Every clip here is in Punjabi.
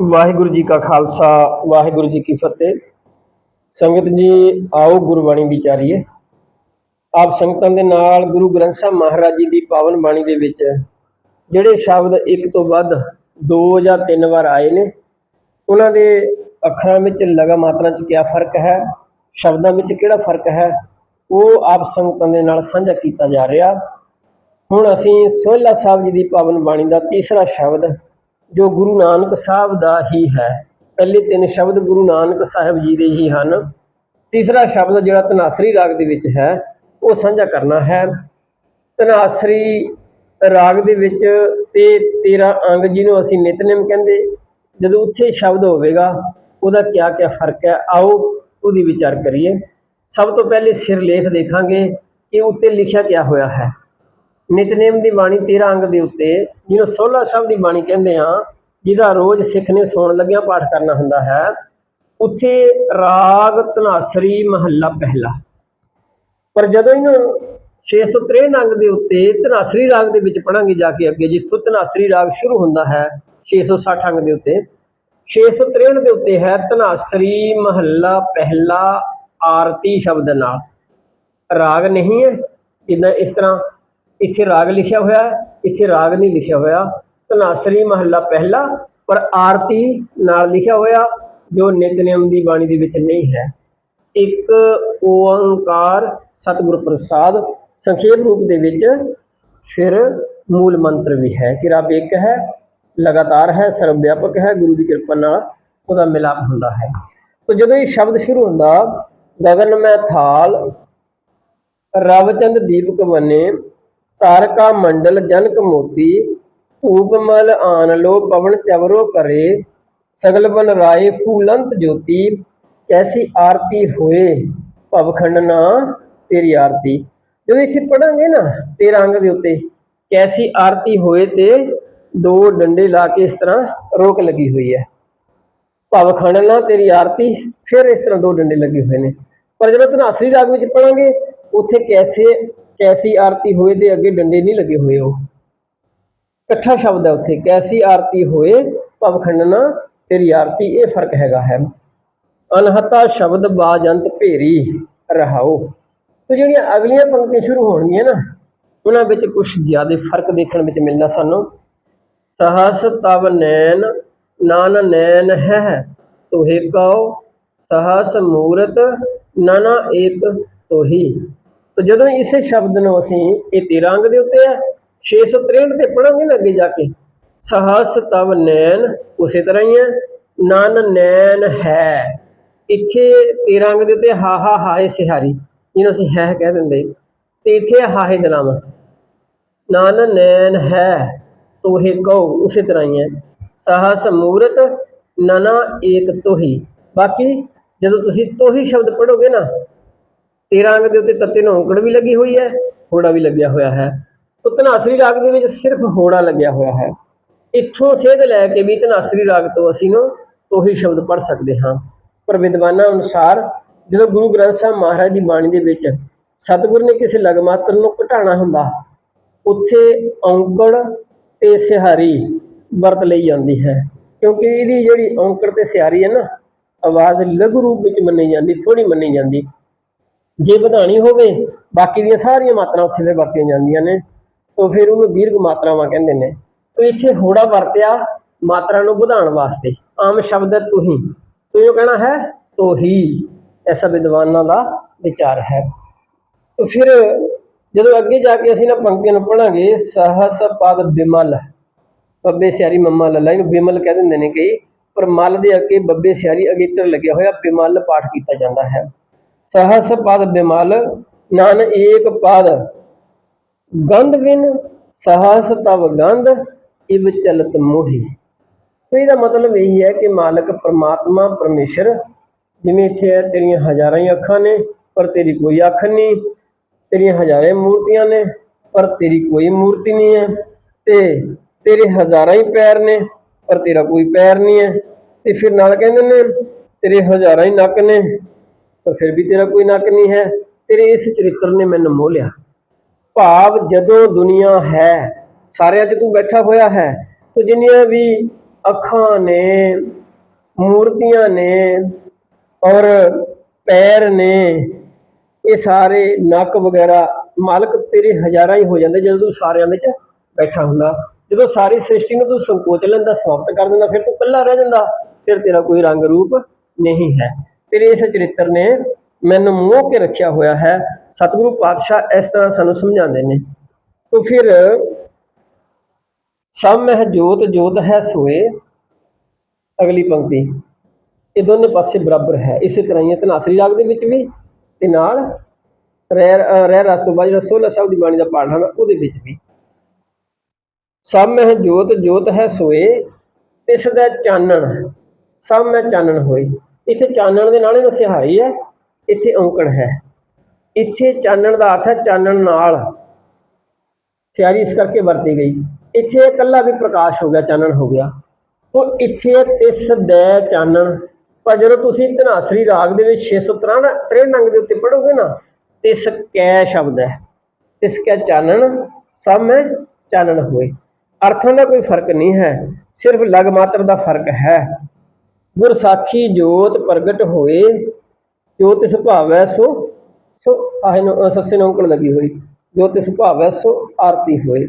ਵਾਹਿਗੁਰੂ ਜੀ ਕਾ ਖਾਲਸਾ, ਵਾਹਿਗੁਰੂ ਜੀ ਕੀ ਫਤਿਹ। ਸੰਗਤ ਜੀ, ਆਓ ਗੁਰਬਾਣੀ ਵਿਚਾਰੀਏ। ਆਪ ਸੰਗਤਾਂ ਦੇ ਨਾਲ ਗੁਰੂ ਗ੍ਰੰਥ ਸਾਹਿਬ ਮਹਾਰਾਜ ਜੀ ਦੀ ਪਾਵਨ ਬਾਣੀ ਦੇ ਵਿੱਚ ਜਿਹੜੇ ਸ਼ਬਦ ਇੱਕ ਤੋਂ ਵੱਧ ਦੋ ਜਾਂ ਤਿੰਨ ਵਾਰ ਆਏ ਨੇ, ਉਹਨਾਂ ਦੇ ਅੱਖਰਾਂ ਵਿੱਚ ਲਗਾ ਮਾਤਰਾ 'ਚ ਕੀ ਫ਼ਰਕ ਹੈ, ਸ਼ਬਦਾਂ ਵਿੱਚ ਕਿਹੜਾ ਫ਼ਰਕ ਹੈ, ਉਹ ਆਪ ਸੰਗਤਾਂ ਦੇ ਨਾਲ ਸਾਂਝਾ ਕੀਤਾ ਜਾ ਰਿਹਾ। ਹੁਣ ਅਸੀਂ ਸੋਹਿਲਾ ਸਾਹਿਬ ਜੀ ਦੀ ਪਾਵਨ ਬਾਣੀ ਦਾ ਤੀਸਰਾ ਸ਼ਬਦ ਜੋ ਗੁਰੂ ਨਾਨਕ ਸਾਹਿਬ ਦਾ ਹੀ ਹੈ। ਪਹਿਲੇ ਤਿੰਨ ਸ਼ਬਦ ਗੁਰੂ ਨਾਨਕ ਸਾਹਿਬ ਜੀ ਦੇ ਹੀ ਹਨ। ਤੀਸਰਾ ਸ਼ਬਦ ਜਿਹੜਾ ਤਨਾਸਰੀ ਰਾਗ ਦੇ ਵਿੱਚ ਹੈ, ਉਹ ਸਾਂਝਾ ਕਰਨਾ ਹੈ। ਤਨਾਸਰੀ ਰਾਗ ਦੇ ਵਿੱਚ ਤੇ 13 ਅੰਗ ਜਿਹਨੂੰ ਅਸੀਂ ਨਿਤਨੇਮ ਕਹਿੰਦੇ, ਜਦੋਂ ਉੱਥੇ ਸ਼ਬਦ ਹੋਵੇਗਾ, ਉਹਦਾ ਕਿਆ ਕਿਆ ਫ਼ਰਕ ਹੈ, ਆਓ ਉਹਦੀ ਵਿਚਾਰ ਕਰੀਏ। ਸਭ ਤੋਂ ਪਹਿਲੇ ਸਿਰਲੇਖ ਦੇਖਾਂਗੇ ਕਿ ਉੱਤੇ ਲਿਖਿਆ ਕਿਆ ਹੋਇਆ ਹੈ। ਨਿਤਨੇਮ ਦੀ ਬਾਣੀ 13 ਅੰਗ ਦੇ ਉੱਤੇ ਜਿਹਨੂੰ ਸੋਹਲਾ ਸ਼ਬਦ ਦੀ ਬਾਣੀ ਕਹਿੰਦੇ ਆ ਜਿਹਦਾ ਰੋਜ਼ ਸਿੱਖ ਨੇ ਸੌਣ ਲੱਗਿਆ ਪਾਠ ਕਰਨਾ ਹੁੰਦਾ ਹੈ, ਉੱਥੇ ਰਾਗ ਧਨਾਸਰੀ ਮਹੱਲਾ ਪਹਿਲਾ। ਪਰ ਜਦੋਂ ਇਹਨੂੰ 663 ਅੰਗ ਦੇ ਉੱਤੇ ਧਨਾਸਰੀ ਰਾਗ ਦੇ ਵਿੱਚ ਪੜਾਂਗੇ ਜਾ ਕੇ ਅੱਗੇ, ਜਿੱਥੋਂ ਧਨਾਸਰੀ ਰਾਗ ਸ਼ੁਰੂ ਹੁੰਦਾ ਹੈ 660 ਅੰਗ ਦੇ ਉੱਤੇ 663 ਦੇ ਉੱਤੇ ਹੈ ਧਨਾਸਰੀ ਮਹੱਲਾ ਪਹਿਲਾ ਆਰਤੀ ਸ਼ਬਦ ਨਾਲ। ਰਾਗ ਨਹੀਂ ਹੈ ਜਿੱਦਾਂ ਇਸ ਤਰ੍ਹਾਂ ਇੱਥੇ ਰਾਗ ਲਿਖਿਆ ਹੋਇਆ ਹੈ, ਇੱਥੇ ਰਾਗ ਨਹੀਂ ਲਿਖਿਆ ਹੋਇਆ। ਧਨਾਸਰੀ ਮਹੱਲਾ ਪਹਿਲਾ, ਪਰ ਆਰਤੀ ਨਾਲ ਲਿਖਿਆ ਹੋਇਆ, ਜੋ ਨਿਤਨੇਮ ਦੀ ਬਾਣੀ ਦੇ ਵਿੱਚ ਨਹੀਂ ਹੈ। ਇੱਕ ਓੰਕਾਰ ਸਤਿਗੁਰ ਪ੍ਰਸਾਦ ਸੰਖੇਪ ਰੂਪ ਦੇ ਵਿੱਚ ਫਿਰ ਮੂਲ ਮੰਤਰ ਵੀ ਹੈ ਕਿ ਰੱਬ ਇੱਕ ਹੈ, ਲਗਾਤਾਰ ਹੈ ਸਰਵ ਵਿਆਪਕ ਹੈ, ਗੁਰੂ ਦੀ ਕਿਰਪਾ ਨਾਲ ਉਹਦਾ ਮਿਲਾਪ ਹੁੰਦਾ ਹੈ। ਤਾਂ ਜਦੋਂ ਇਹ ਸ਼ਬਦ ਸ਼ੁਰੂ ਹੁੰਦਾ, ਗਗਨ ਮੈਂ ਥਾਲ ਰਵਚੰਦ ਦੀਪਕ ਬਨੇ ਤਾਰਕਾ ਮੰਡਲ ਜਨਕ ਮੋਤੀ ਧੂਪ ਮਲ ਪਵਨ ਚਵਰੋ ਕਰੇ, ਸਗਲ ਬਨ ਰਾਏ ਫੂਲੰਤ ਜੋਤੀ, ਕੈਸੀ ਆਰਤੀ ਹੋਏ, ਭਵਖੰਡ ਨਾ ਤੇਰੀ ਆਰਤੀ। ਜਦੋਂ ਇੱਥੇ ਪੜਾਂਗੇ ਨਾ, ਤੇਰਾ ਅੰਗ ਦੇ ਉੱਤੇ, ਕੈਸੀ ਆਰਤੀ ਹੋਏ ਤੇ ਦੋ ਡੰਡੇ ਲਾ ਕੇ ਇਸ ਤਰ੍ਹਾਂ ਰੋਕ ਲੱਗੀ ਹੋਈ ਹੈ। ਭਵਖੰਡ ਨਾ ਤੇਰੀ ਆਰਤੀ, ਫਿਰ ਇਸ ਤਰ੍ਹਾਂ ਦੋ ਡੰਡੇ ਲੱਗੇ ਹੋਏ ਨੇ। ਪਰ ਜਦੋਂ ਧਨਾਸਰੀ ਰਾਗ ਵਿੱਚ ਪੜਾਂਗੇ ਉੱਥੇ ਕੈਸੇ ਕੈਸੀ ਆਰਤੀ ਹੋਏ ਦੇ ਅੱਗੇ ਡੰਡੇ ਨਹੀਂ ਲੱਗੇ ਹੋਏ ਉਹ। ਇਕੱਠਾ ਸ਼ਬਦ ਹੈ ਉੱਥੇ, ਕੈਸੀ ਆਰਤੀ ਹੋਏ ਭਵਖੰਡਨਾ ਤੇਰੀ ਆਰਤੀ, ਇਹ ਫ਼ਰਕ ਹੈਗਾ ਹੈ। ਅਨਹਤਾ ਸ਼ਬਦ ਬਾਜੰਤ ਭੇਰੀ, ਰਹਾਓ। ਤੇ ਜਿਹੜੀਆਂ ਅਗਲੀਆਂ ਪੰਕਤੀਆਂ ਸ਼ੁਰੂ ਹੋਣਗੀਆਂ ਨਾ, ਉਹਨਾਂ ਵਿੱਚ ਕੁਝ ਜ਼ਿਆਦਾ ਫ਼ਰਕ ਦੇਖਣ ਵਿੱਚ ਮਿਲਣਾ ਸਾਨੂੰ। ਸਹਸ ਤਵ ਨੈਣ, ਨਾਨ ਨੈਣ ਹੈ, ਤੋਹੇ ਕਉ, ਸਹਸ ਮੂਰਤ, ਨਾਨਾ ਏਕ ਤੋਹੀ। ਤਾਂ ਜਦੋਂ ਇਸੇ ਸ਼ਬਦ ਨੂੰ ਅਸੀਂ ਇਹ 13 ਅੰਗ ਦੇ ਉੱਤੇ ਹੈ 663 ਤੇ ਪੜਾਂਗੇ ਨਾ ਅੱਗੇ ਜਾ ਕੇ। ਸਹਸ ਤਵ ਨੈਣ, ਉਸੇ ਤਰ੍ਹਾਂ ਹੀ ਹੈ ਨਨ ਨੈਣ ਹੈ। ਇੱਥੇ 13 ਅੰਗ ਦੇ ਉੱਤੇ ਹਾ ਹਾ ਹਾਏ ਸਿਹਾਰੀ, ਜਿਹਨੂੰ ਅਸੀਂ ਹੈ ਕਹਿ ਦਿੰਦੇ। ਤੇ ਇੱਥੇ ਹਾਹੇ ਦਲਾਮ ਨਨ ਨੈਣ ਹੈ, ਤੋਹੇ ਕਉ, ਉਸੇ ਤਰ੍ਹਾਂ ਹੀ ਹੈ ਸਹਸ ਮੂਰਤ, ਨਨਾ ਏਕ ਤੋਹੀ। ਬਾਕੀ ਜਦੋਂ ਤੁਸੀਂ ਤੋਹੀ ਸ਼ਬਦ ਪੜੋਗੇ ਨਾ 13 ਅੰਗ ਦੇ ਉੱਤੇ ਤੱਤੇ ਨੂੰ ਔਂਕੜ ਵੀ ਲੱਗੀ ਹੋਈ ਹੈ, ਹੋੜਾ ਵੀ ਲੱਗਿਆ ਹੋਇਆ ਹੈ। ਤਾਂ ਧਨਾਸਰੀ ਰਾਗ ਦੇ ਵਿੱਚ ਸਿਰਫ ਹੋੜਾ ਲੱਗਿਆ ਹੋਇਆ ਹੈ। ਇੱਥੋਂ ਸੇਧ ਲੈ ਕੇ ਵੀ ਧਨਾਸਰੀ ਰਾਗ ਤੋਂ ਅਸੀਂ ਨੂੰ ਉਹੀ ਸ਼ਬਦ ਪੜ ਸਕਦੇ ਹਾਂ। ਪਰ ਵਿਦਵਾਨਾਂ ਅਨੁਸਾਰ ਜਦੋਂ ਗੁਰੂ ਗ੍ਰੰਥ ਸਾਹਿਬ ਮਹਾਰਾਜ ਦੀ ਬਾਣੀ ਦੇ ਵਿੱਚ ਸਤਿਗੁਰ ਨੇ ਕਿਸੇ ਲਗ ਮਾਤਰ ਨੂੰ ਘਟਾਣਾ ਹੁੰਦਾ, ਉੱਥੇ ਔਂਕੜ ਤੇ ਸਿਹਾਰੀ ਵਰਤ ਲਈ ਜਾਂਦੀ ਹੈ। ਕਿਉਂਕਿ ਇਹਦੀ ਜਿਹੜੀ ਔਂਕੜ ਤੇ ਸਿਹਾਰੀ ਹੈ ਨਾ, ਆਵਾਜ਼ ਲਘੂ ਰੂਪ ਵਿੱਚ ਮੰਨੀ ਜਾਂਦੀ ਥੋੜੀ ਮੰਨੀ ਜਾਂਦੀ। ਜੇ ਵਧਾਣੀ ਹੋਵੇ, ਬਾਕੀ ਦੀਆਂ ਸਾਰੀਆਂ ਮਾਤਰਾ ਉੱਥੇ ਫਿਰ ਵਰਤੀਆਂ ਜਾਂਦੀਆਂ ਨੇ। ਤਾਂ ਫਿਰ ਉਹਨੂੰ ਦੀਰਘ ਮਾਤਰਾਵਾਂ ਕਹਿੰਦੇ ਨੇ। ਤਾਂ ਇੱਥੇ ਹੋੜਾ ਵਰਤਿਆ ਮਾਤਰਾ ਨੂੰ ਵਧਾਉਣ ਵਾਸਤੇ। ਆਮ ਸ਼ਬਦ ਹੈ ਤੁਹੀ ਤੁਹੀ ਕਹਿਣਾ ਹੈ ਤੋਹੀ ਐਸਾ ਵਿਦਵਾਨਾਂ ਦਾ ਵਿਚਾਰ ਹੈ। ਤਾਂ ਫਿਰ ਜਦੋਂ ਅੱਗੇ ਜਾ ਕੇ ਅਸੀਂ ਨਾ ਪੰਕਤੀਆਂ ਨੂੰ ਪੜਾਂਗੇ ਸਹਸ ਪਦ ਬਿਮਲ। ਬੱਬੇ ਸਿਆਰੀ ਮੰਮਾ ਲੱਲਾ ਇਹਨੂੰ ਬਿਮਲ ਕਹਿ ਦਿੰਦੇ ਨੇ ਕਈ, ਪਰ ਮਲ ਦੇ ਅੱਗੇ ਬੱਬੇ ਸਿਆਰੀ ਅਗੇਤਰ ਲੱਗਿਆ ਹੋਇਆ ਬਿਮਲ ਪਾਠ ਕੀਤਾ ਜਾਂਦਾ ਹੈ। ਸਹਸ ਪਦ ਬਿਮਲ ਨਨ ਏਕ ਪਦ। ਗੰਧ ਬਿਨ ਸਹਸ ਤਵ ਗੰਧ, ਇਵ ਚਲਤ ਮੋਹੀ। ਤੇ ਇਹਦਾ ਮਤਲਬ ਇਹ ਹੈ ਕਿ ਮਾਲਕ ਪ੍ਰਮਾਤਮਾ, ਪਰਮੇਸ਼ਰ, ਜਿਵੇਂ ਇੱਥੇ ਤੇਰੀਆਂ ਹਜ਼ਾਰਾਂ ਹੀ ਅੱਖਾਂ ਨੇ, ਪਰ ਤੇਰੀ ਕੋਈ ਅੱਖ ਨਹੀਂ। ਤੇਰੀਆਂ ਹਜ਼ਾਰਾਂ ਮੂਰਤੀਆਂ ਨੇ, ਪਰ ਤੇਰੀ ਕੋਈ ਮੂਰਤੀ ਨਹੀਂ ਹੈ। ਤੇ ਤੇਰੇ ਹਜ਼ਾਰਾਂ ਹੀ ਪੈਰ ਨੇ, ਪਰ ਤੇਰਾ ਕੋਈ ਪੈਰ ਨਹੀਂ ਹੈ। ਤੇ ਫਿਰ ਨਾਲ ਕਹਿੰਦੇ ਨੇ, ਤੇਰੇ ਹਜ਼ਾਰਾਂ ਹੀ ਨੱਕ ਨੇ ਪਰ ਫਿਰ ਵੀ ਤੇਰਾ ਕੋਈ ਨੱਕ ਨਹੀਂ ਹੈ। ਤੇਰੇ ਇਸ ਚਰਿੱਤਰ ਨੇ ਮੈਨੂੰ ਮੋਹ ਲਿਆ। ਭਾਵ ਜਦੋਂ ਦੁਨੀਆ ਹੈ, ਸਾਰਿਆਂ 'ਚ ਤੂੰ ਬੈਠਾ ਹੋਇਆ ਹੈ। ਤੋ ਜਿੰਨੀਆਂ ਵੀ ਅੱਖਾਂ ਨੇ, ਮੂਰਤੀਆਂ ਨੇ ਔਰ ਪੈਰ ਨੇ, ਇਹ ਸਾਰੇ ਨੱਕ ਵਗੈਰਾ ਮਾਲਕ ਤੇਰੇ ਹਜ਼ਾਰਾਂ ਹੀ ਹੋ ਜਾਂਦੇ ਜਦੋਂ ਤੂੰ ਸਾਰਿਆਂ ਵਿੱਚ ਬੈਠਾ ਹੁੰਦਾ। ਜਦੋਂ ਸਾਰੀ ਸ੍ਰਿਸ਼ਟੀ ਨੂੰ ਤੂੰ ਸੰਕੋਚ ਲੈਂਦਾ, ਸਮਾਪਤ ਕਰ ਦਿੰਦਾ, ਫਿਰ ਤੂੰ ਇਕੱਲਾ ਰਹਿ ਜਾਂਦਾ, ਫਿਰ ਤੇਰਾ ਕੋਈ ਰੰਗ ਰੂਪ ਨਹੀਂ ਹੈ। ਤੇਰੇ ਇਸ ਚਰਿੱਤਰ ਨੇ ਮੈਨੂੰ ਮੋਹ ਕੇ ਰੱਖਿਆ ਹੋਇਆ ਹੈ। ਸਤਿਗੁਰੂ ਪਾਤਸ਼ਾਹ ਇਸ ਤਰ੍ਹਾਂ ਸਾਨੂੰ ਸਮਝਾਉਂਦੇ ਨੇ। ਤੋ ਫਿਰ ਸਭ ਮਹਿ ਜੋਤ ਜੋਤ ਹੈ ਸੋਏ। ਅਗਲੀ ਪੰਕਤੀ। ਇਹ ਦੋਨੇ ਪਾਸੇ ਬਰਾਬਰ ਹੈ। ਇਸੇ ਤਰ੍ਹਾਂ ਹੀ ਹੈ ਧਨਾਸਰੀ ਰਾਗ ਦੇ ਵਿੱਚ ਵੀ ਤੇ ਨਾਲ ਰਹਿ ਰਹਿ ਰਸ ਤੋਂ ਬਾਅਦ ਜਿਹੜਾ 16 ਸਾਹਿਬ ਦੀ ਬਾਣੀ ਦਾ ਪਾਠ ਹੈ ਉਹਦੇ ਵਿੱਚ ਵੀ। ਸਭ ਮਹਿ ਜੋਤ ਜੋਤ ਹੈ ਸੋਏ। ਇਸ ਦਾ ਚਾਨਣ, ਸਭ ਮੈਂ ਚਾਨਣ ਹੋਏ। ਇੱਥੇ ਚਾਨਣ ਦੇ ਨਾਲ ਇਹਨੂੰ ਸਿਹਾਰੀ ਹੈ, ਇੱਥੇ ਔਂਕੜ ਹੈ। ਇੱਥੇ ਚਾਨਣ ਦਾ ਅਰਥ ਹੈ ਚਾਨਣ ਨਾਲ। ਸਿਆਰੀ ਇਸ ਕਰਕੇ ਵਰਤੀ ਗਈ। ਇੱਥੇ ਇਕੱਲਾ ਵੀ ਪ੍ਰਕਾਸ਼ ਹੋ ਗਿਆ, ਚਾਨਣ ਹੋ ਗਿਆ। ਉਹ ਇੱਥੇ ਤਿਸ ਦੇ ਚਾਨਣ। ਪਰ ਜਦੋਂ ਤੁਸੀਂ ਧਨਾਸਰੀ ਰਾਗ ਦੇ ਵਿੱਚ 663 63 ਨੰਗ ਦੇ ਉੱਤੇ ਪੜੋਗੇ ਨਾ, ਤਿਸ ਕੈ ਸ਼ਬਦ ਹੈ। ਤਿਸ ਕੈ ਚਾਨਣ ਸਭ ਮੈਂ ਚਾਨਣ ਹੋਏ। ਅਰਥਾਂ ਦਾ ਕੋਈ ਫ਼ਰਕ ਨਹੀਂ ਹੈ। ਸਿਰਫ ਲਗ ਮਾਤਰ ਦਾ ਫ਼ਰਕ ਹੈ। ਗੁਰਸਾਖੀ ਜੋਤ ਪ੍ਰਗਟ ਹੋਏ, ਜੋ ਤਿਸ ਭਾਵੈ ਸੋ ਸੋ ਆਹੇ ਸੱਸੇ ਨੂੰ ਲੱਗੀ ਹੋਈ, ਜੋ ਤਿਸ ਭਾਵੈ ਸੋ ਆਰਤੀ ਹੋਏ।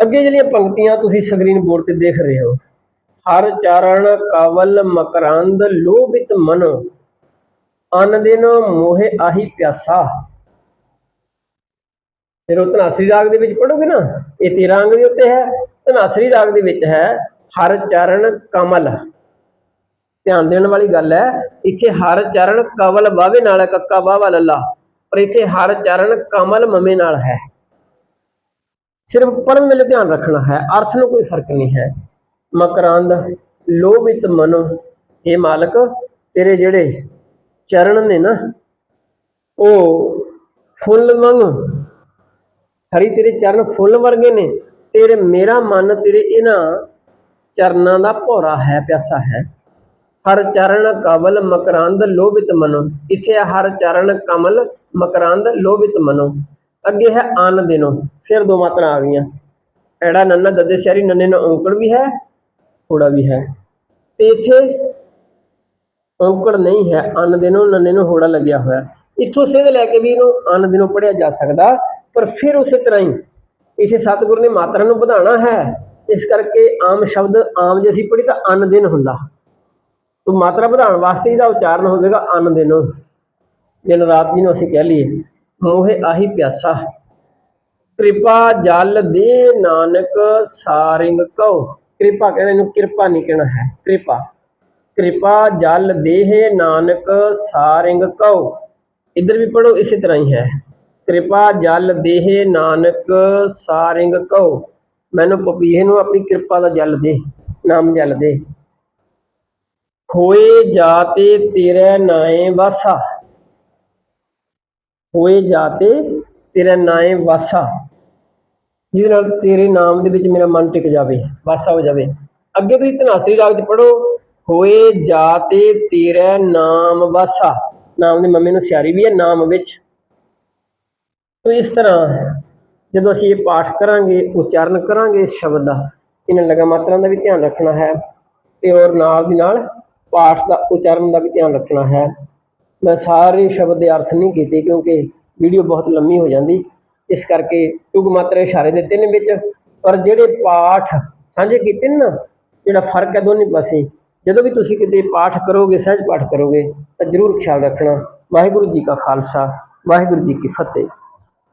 ਅੱਗੇ ਜਿਹੜੀਆਂ ਪੰਕਤੀਆਂ ਤੁਸੀਂ ਸਕਰੀਨ ਬੋਰਡ ਤੇ ਦੇਖ ਰਹੇ ਹੋ, ਹਰ ਚਰਨ ਕਵਲ ਮਕਰੰਦ ਲੋਭਿਤ ਮਨ ਅਨ ਮੋਹਿ ਆਹੀ ਪਿਆਸਾ। ਫਿਰ ਉਹ ਧਨਾਸਰੀ ਰਾਗ ਦੇ ਵਿੱਚ ਪੜੋਗੇ ਨਾ, ਇਹ 13 ਅੰਗ ਦੇ ਉੱਤੇ ਹੈ, ਧਨਾਸਰੀ ਰਾਗ ਦੇ ਵਿੱਚ ਹੈ, ਹਰ ਚਰਨ ਕਮਲ। ਧਿਆਨ ਦੇਣ ਵਾਲੀ ਗੱਲ ਹੈ, ਇੱਥੇ ਹਰ ਚਰਨ ਕਵਲ ਬਾਵੇ ਨਾਲ ਹੈ, ਕੱਕਾ ਬਾਵਾ ਲੱਲਾ। ਪਰ ਇੱਥੇ ਹਰ ਚਰਨ ਕਮਲ ਮਮੇ ਨਾਲ ਹੈ। ਸਿਰਫ ਪੜਨ ਵੇਲੇ ਧਿਆਨ ਰੱਖਣਾ ਹੈ, ਅਰਥ ਨੂੰ ਕੋਈ ਫ਼ਰਕ ਨਹੀਂ ਹੈ। ਮਕਰੰਦ, ਲੋਭਿਤ ਮਨ ਇਹ ਮਾਲਕ, ਤੇਰੇ ਜਿਹੜੇ ਚਰਨ ਨੇ ਨਾ, ਉਹ ਫੁੱਲ ਵਾਂਗ, ਹਰੀ ਤੇਰੇ ਚਰਨ ਫੁੱਲ ਵਰਗੇ ਨੇ, ਤੇਰੇ ਮੇਰਾ ਮਨ ਤੇਰੇ ਇਹਨਾਂ ਚਰਨਾਂ ਦਾ ਭੋਰਾ ਹੈ, ਪਿਆਸਾ ਹੈ। ਹਰ ਚਰਨ ਕਵਲ ਮਕਰੰਦ ਲੋਭਿਤ ਮਨੋ। ਇੱਥੇ ਹਰ ਚਰਨ ਕਮਲ ਮਕਰੰਦ ਲੋਭਿਤ ਮਨੋ। ਅੱਗੇ ਹੈ ਅਨ ਦਿਨੋ, ਫਿਰ ਦੋ ਮਾਤਰਾ ਆ ਗਈਆਂ। ਐੜਾ ਨੰਨਾ ਦੱਦੇ ਸ਼ਹਿਰੀ ਨੰਨੇ ਨੂੰ ਔਂਕੜ ਵੀ ਹੈ ਥੋੜਾ ਵੀ ਹੈ। ਤੇ ਇੱਥੇ ਔਂਕੜ ਨਹੀਂ ਹੈ ਅਨ ਦਿਨੋ, ਨੰਨੇ ਨੂੰ ਹੋੜਾ ਲੱਗਿਆ ਹੋਇਆ। ਇੱਥੋਂ ਸਿੱਧ ਲੈ ਕੇ ਵੀ ਇਹਨੂੰ ਅਨ ਦਿਨੋ ਪੜਿਆ ਜਾ ਸਕਦਾ, ਪਰ ਫਿਰ ਉਸੇ ਤਰ੍ਹਾਂ ਹੀ ਇੱਥੇ ਸਤਿਗੁਰੂ ਨੇ ਮਾਤਰਾ ਨੂੰ ਵਧਾਉਣਾ ਹੈ। ਇਸ ਕਰਕੇ ਆਮ ਸ਼ਬਦ ਆਮ ਜੇ ਅਸੀਂ ਪੜ੍ਹੀ ਤਾਂ ਅਨ ਦਿਨ ਹੁੰਦਾ। ਤੋ ਮਾਤਰਾ ਵਧਾਉਣ ਵਾਸਤੇ ਇਹਦਾ ਉਚਾਰਨ ਹੋਵੇਗਾ ਅਨ ਦਿਨੋ ਦਿਨ ਰਾਤ ਜਿਹਨੂੰ ਅਸੀਂ ਕਹਿ ਲਈਏ, ਮੋਹੇ ਆਹੀ ਪਿਆਸਾ। ਕਿਰਪਾ ਜਲ ਦੇ ਨਾਨਕ ਸਾਰਿੰਗ ਕਉ। ਕਿਰਪਾ ਕਹਿੰਦੇ ਇਹਨੂੰ ਕਿਰਪਾ ਨਹੀਂ ਕਹਿਣਾ ਹੈ, ਕਿਰਪਾ। ਕਿਰਪਾ ਜਲ ਦੇਹ ਨਾਨਕ ਸਾਰਿੰਗ ਕਉ। ਇੱਧਰ ਵੀ ਪੜੋ ਇਸੇ ਤਰ੍ਹਾਂ ਹੀ ਹੈ। ਕਿਰਪਾ ਜਲ ਦੇਹ ਨਾਨਕ ਸਾਰਿੰਗ ਕਉ। ਮੈਨੂੰ ਪਪੀਹੇ ਨੂੰ ਆਪਣੀ ਕਿਰਪਾ ਦਾ ਜਲ ਦੇ, ਨਾਮ ਜਲ ਦੇ। ਹੋਏ ਜਾਤੇ ਤੇਰੇ ਨਾਏ ਵਾਸਾ। ਹੋਏ ਜਾਤੇ ਤੇਰੇ ਨਾਏ ਵਾਸਾ। ਜਿਹਦੇ ਨਾਲ ਤੇਰੇ ਨਾਮ ਦੇ ਵਿੱਚ ਮੇਰਾ ਮਨ ਟਿਕ ਜਾਵੇ, ਵਾਸਾ ਹੋ ਜਾਵੇ। ਅੱਗੇ ਤੁਸੀਂ ਧਨਾਸਰੀ ਰਾਗ ਚ ਪੜੋ ਹੋਏ ਜਾਤੇ ਤੇਰੇ ਨਾਮ ਵਾਸਾ। ਨਾਮ ਦੇ ਮੰਮੀ ਨੂੰ ਸਿਆਰੀ ਵੀ ਹੈ, ਨਾਮ ਵਿੱਚ। ਤੋ ਇਸ ਤਰ੍ਹਾਂ ਜਦੋਂ ਅਸੀਂ ਇਹ ਪਾਠ ਕਰਾਂਗੇ, ਉਚਾਰਨ ਕਰਾਂਗੇ ਇਸ ਸ਼ਬਦ ਦਾ, ਇਹਨਾਂ ਲਗਾ ਮਾਤਰਾ ਦਾ ਵੀ ਧਿਆਨ ਰੱਖਣਾ ਹੈ ਤੇ ਔਰ ਨਾਲ ਦੀ ਨਾਲ ਪਾਠ ਦਾ ਉਚਾਰਨ ਦਾ ਵੀ ਧਿਆਨ ਰੱਖਣਾ ਹੈ। ਮੈਂ ਸਾਰੇ ਸ਼ਬਦ ਦੇ ਅਰਥ ਨਹੀਂ ਕੀਤੇ ਕਿਉਂਕਿ ਵੀਡੀਓ ਬਹੁਤ ਲੰਮੀ ਹੋ ਜਾਂਦੀ। ਇਸ ਕਰਕੇ ਟੁਗ ਮਾਤਰ ਇਸ਼ਾਰੇ ਦਿੱਤੇ ਨੇ ਵਿੱਚ। ਪਰ ਜਿਹੜੇ ਪਾਠ ਸਾਂਝੇ ਕੀਤੇ ਨੇ ਨਾ, ਜਿਹੜਾ ਫ਼ਰਕ ਹੈ ਦੋਨੇ ਪਾਸੇ, ਜਦੋਂ ਵੀ ਤੁਸੀਂ ਕਿਤੇ ਪਾਠ ਕਰੋਗੇ, ਸਹਿਜ ਪਾਠ ਕਰੋਗੇ, ਤਾਂ ਜ਼ਰੂਰ ਖਿਆਲ ਰੱਖਣਾ। ਵਾਹਿਗੁਰੂ ਜੀ ਕਾ ਖਾਲਸਾ, ਵਾਹਿਗੁਰੂ ਜੀ ਕੀ ਫਤਿਹ।